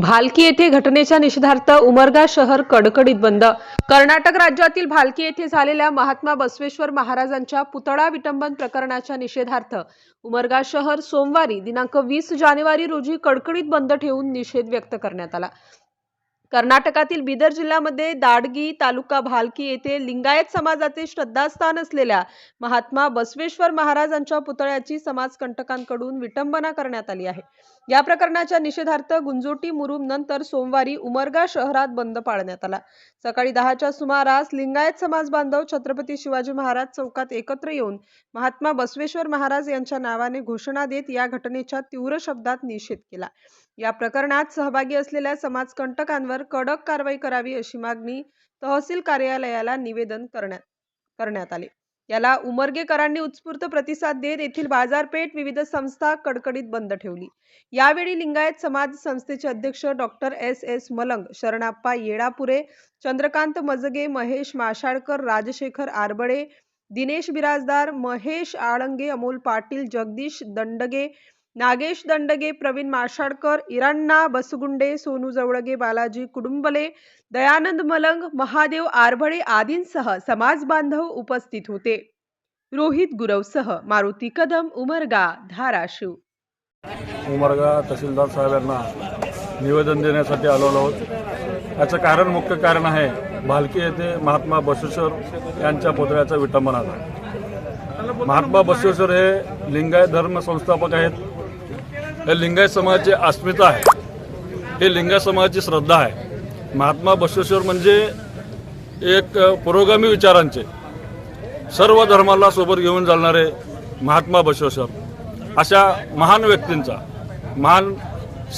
भालकी येथे घटनेच्या निषेधार्थ उमरगा शहर कडकडीत बंद. कर्नाटक राज्यातील भालकी येथे झालेल्या महात्मा बसवेश्वर महाराजांच्या पुतळा विटंबन प्रकरणाच्या निषेधार्थ उमरगा शहर सोमवारी दिनांक वीस जानेवारी रोजी कडकडीत बंद ठेवून निषेध व्यक्त करण्यात आला. कर्नाटकातील बिदर जिल्ह्यामध्ये दाडगी तालुका भालकी येथे लिंगायत समाजाचे श्रद्धास्थान असलेल्या महात्मा बसवेश्वर महाराजांच्या पुतळ्याची समाजकंटकांकडून विटंबना करण्यात आली आहे. या प्रकरणाच्या निषेधार्थ गुंजोटी मुरुम नंतर सोमवारी उमरगा शहरात बंद पाळण्यात आला. सकाळी दहाच्या सुमारास लिंगायत समाज बांधव छत्रपती शिवाजी महाराज चौकात एकत्र येऊन महात्मा बसवेश्वर महाराज यांच्या नावाने घोषणा देत या घटनेच्या तीव्र शब्दात निषेध केला. या प्रकरणात सहभागी असलेल्या समाजकंटकांवर कडक कारवाई करावी अशी मागणी तहसील कार्यालयाला निवेदन करण्यात करण्यात आले. याला उमरगेकरांनी उत्स्फूर्त प्रतिसाद देत येथील बाजारपेठ विविध संस्था कडकडीत बंद ठेवली. यावेळी लिंगायत समाज संस्थेचे अध्यक्ष डॉक्टर एस एस मलंग शरणाप्पा येडापुरे चंद्रकांत मजगे महेश माशाळकर राजशेखर आरबडे दिनेश बिराजदार महेश आळंगे अमोल पाटील जगदीश दंडगे नागेश दंडगे प्रवीण माशाडकर इराण्णा बसगुंडे सोनू जवळगे बालाजी कुडुंबले दयानंद मलंग महादेव आरभळे आदींसह समाज बांधव उपस्थित होते. रोहित गुरवसह मारुती कदम उमरगा धाराशिव. उमरगा तहसीलदार साहेब यांना निवेदन देण्यासाठी आलेलो आहोत. याचं कारण मुख्य कारण आहे भालकी येथे महात्मा बसवेश्वर यांच्या पुतळ्याचा विटंबनाचा. महात्मा बसवेश्वर हे लिंगायत धर्म संस्थापक आहेत. हे लिंगायत समाजाची अस्मिता आहे. हे लिंगायत समाजाची श्रद्धा आहे. महात्मा बसवेश्वर म्हणजे एक पुरोगामी विचारांचे सर्व धर्माला सोबत घेऊन चालणारे महात्मा बसवेश्वर. अशा महान व्यक्तींचा महान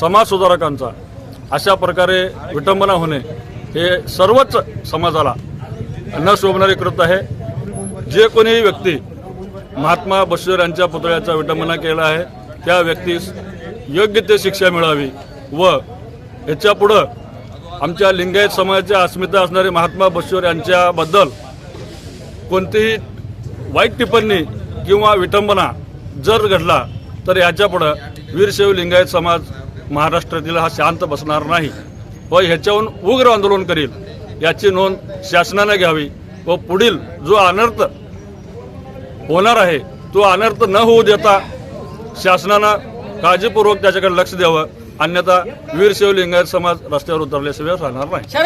समाजसुधारकांचा अशा प्रकारे विटंबना होणे हे सर्वच समाजाला न शोभणारे कृत आहे. जे कोणीही व्यक्ती महात्मा बसवेश्वर यांच्या पुतळ्याचा विटंबना केला आहे त्या व्यक्तीस योग्य ते शिक्षा मिळावी व ह्याच्यापुढं आमच्या लिंगायत समाजाच्या अस्मिता असणारे महात्मा बसवेश्वर यांच्याबद्दल कोणतीही वाईट टिप्पणी किंवा विटंबना जर घडला तर याच्यापुढं वीरशैव लिंगायत समाज महाराष्ट्रातील हा शांत बसणार नाही व ह्याच्याहून उग्र आंदोलन करील याची नोंद शासनाने घ्यावी व पुढील जो अनर्थ होणार आहे तो अनर्थ न होऊ देता शासनानं काळजीपूर्वक त्याच्याकडे लक्ष द्यावं. अन्यथा वीर शिवलिंगायत समाज रस्त्यावर उतरल्याशिवाय राहणार नाही.